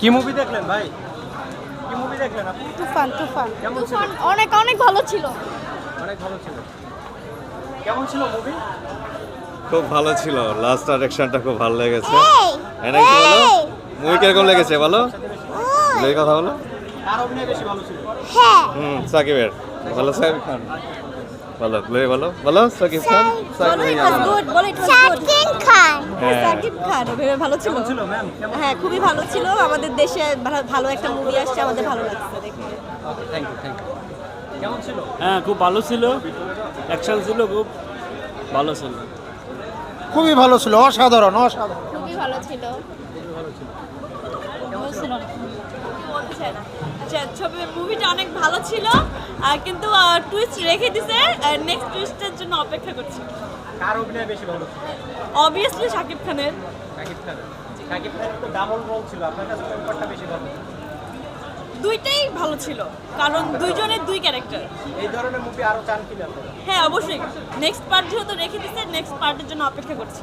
কি মুভি দেখলেন ভাই? কি মুভি দেখলেন আপনি? তুফান তুফান। কেমন ছিল? অনেক অনেক ভালো ছিল। অনেক ভালো ছিল। কেমন ছিল মুভি খুব ভালো ছিল। লাস্ট ডাইরেকশনটা খুব ভালো লেগেছে। এনে কি বলো? মুভি কীরকম লেগেছে বলো? এই কথা বলো। কার অভিনয় বেশি ভালো ছিল। হুম সাকিবের। বলো সাকিব খান। বলো প্লে বলো বলো সাকিব খান। সাকিব খান গুড বলো ইট ওয়াজ গুড ভালো ছিল? কেমন ছিল হ্যাঁ খুবই ভালো ছিল। আমাদের দেশে ভালো- ভালো একটা মুভি আসছে আমাদের ভালো লাগছে দেখে। থ্যাংক ইউ থ্যাংক ইউ কেমন ছিল? হ্যাঁ খুব ভালো ছিল। অ্যাকশন ছিল খুব ভালো ছিল। খুবই ভালো ছিল অসাধারণ অসাধারণ। খুবই ভালো ছিল। আচ্ছা ছবি মুভিটা অনেক ভালো ছিল আর কিন্তু টুইস্ট রেখে দিছে নেক্সট টুইস্টের জন্য অপেক্ষা করছি। কার অভিনয় বেশি ভালো ছিল? অবভিয়াসলি শাকিব খানের। শাকিব খানের। শাকিব খানের তো ডাবল রোল ছিল আপনার কাছে কোনটা বেশি ভালো দুইটাই ভালো ছিল কারণ দুইজনের দুই ক্যারেক্টার এই ধরনের মুভি আরও চান কিনা আপনারা হ্যাঁ অবশ্যই। নেক্সট পার্ট যেহেতু রেখে দিছে নেক্সট পার্টের জন্য অপেক্ষা করছি।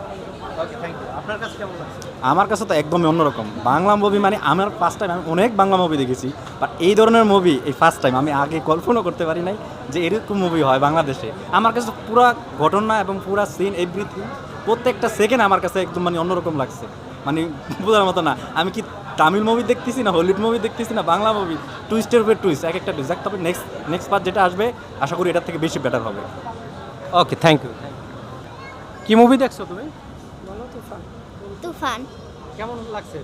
ওকে থ্যাংক ইউ আপনার কাছে কেমন লাগছে? আমার কাছে তো একদমই অন্যরকম। বাংলা মুভি মানে আমার ফার্স্ট টাইম আমি অনেক বাংলা মুভি দেখেছি বাট এই ধরনের মুভি এই ফার্স্ট টাইম আমি আগে কল্পনা করতে পারি নাই যে এরকম মুভি হয় বাংলাদেশে। আমার কাছে পুরা ঘটনা এবং পুরা সিন এভরিথিং প্রত্যেকটা সেকেন্ড আমার কাছে একদম মানে অন্যরকম লাগছে। মানে বোঝার মতো না আমি কি তামিল মুভি দেখতেছি না হলিউড মুভি দেখতেছি না বাংলা মুভি টুইস্টের উপরে টুইস্ট এক একটা টুইস্ট তবে নেক্সট নেক্সট পার্ট যেটা আসবে আশা করি এটার থেকে বেশি বেটার হবে। ওকে থ্যাংক ইউ কি মুভি দেখছ তুমি? তুফান। কেমন লাগছে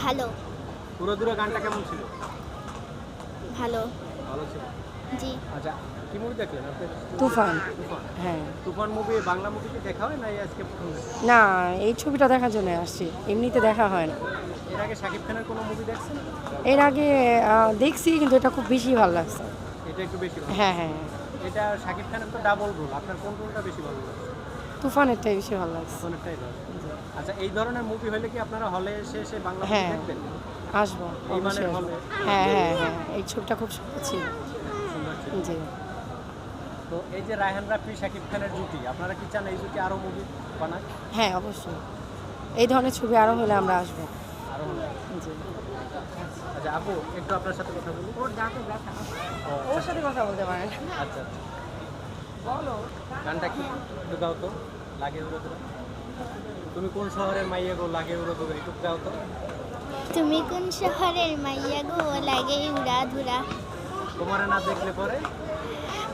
ভালো। পুরো দূরে গানটা কেমন ছিল? ভালো। ভালো ছিল? জি। আচ্ছা কি মুভি দেখলেন আপনি তুফান। তুফান। হ্যাঁ। তুফান মুভি বাংলা মুভি কি দেখা হয় না আজকে না এই ছবিটা দেখার জন্য আসছি। এমনিতে দেখা হয় না। এর আগে শাকিব খানের কোনো মুভি দেখছেন? এর আগে দেখছি কিন্তু এটা খুব বেশি ভালো লাগছে। এটা একটু বেশি হ্যাঁ হ্যাঁ। এটা শাকিব খানের তো ডাবল রোল আপনার কোন রোলটা বেশি ভালো লাগছে? তুফানেরটাই বেশি ভালো লাগছে। কোনটাই আচ্ছা এই ধরনের মুভি হলে কি আপনারা হলে এসে এসে বাংলা হ্যাঁ। দেখবেন? আসব। এই মানের হলে হ্যাঁ হ্যাঁ হ্যাঁ। এই ছবিটা খুব সুন্দর ছিল। জি। তো এই যে রায়হান রাফি শাকিব খানের জুটি আপনারা কি চান এই জুটি আরও মুভি বানাক? হ্যাঁ অবশ্যই। এই ধরনের ছবি আরও হলে আমরা আসব। আচ্ছা আপু একটু আপনার সাথে কথা বলি। ওর ওর সাথে কথা বলতে পারেন আচ্ছা বলো গানটা কি? একটু গাও তো। লাগে উড়ো তো তুমি কোন শহরের মাইয়া গো লাগে উড়ো তো একটু গাও তো। তুমি কোন শহরের মাইয়া গো লাগে উড়া ধুরা তোমার না দেখলে পরে?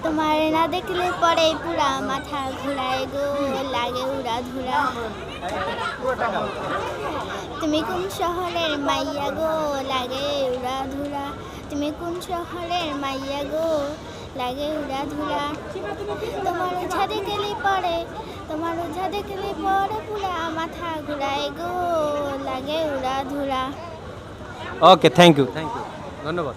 তোমার না দেখলে পরে পুরা মাথা ঘুরায় গো লাগে উড়া ধুরা। তুমি কোন শহরের মাইয়া গো লাগে উড়া ধুরা। তুমি কোন শহরের মাইয়া গো লাগে উড়া ধুরা। তোমার ওঝা দেখলে পরে তোমার ওঝা দেখলে পরে পুরা মাথা ঘুরায় গো লাগে উড়া ধুরা। Okay thank you thank you ধন্যবাদ।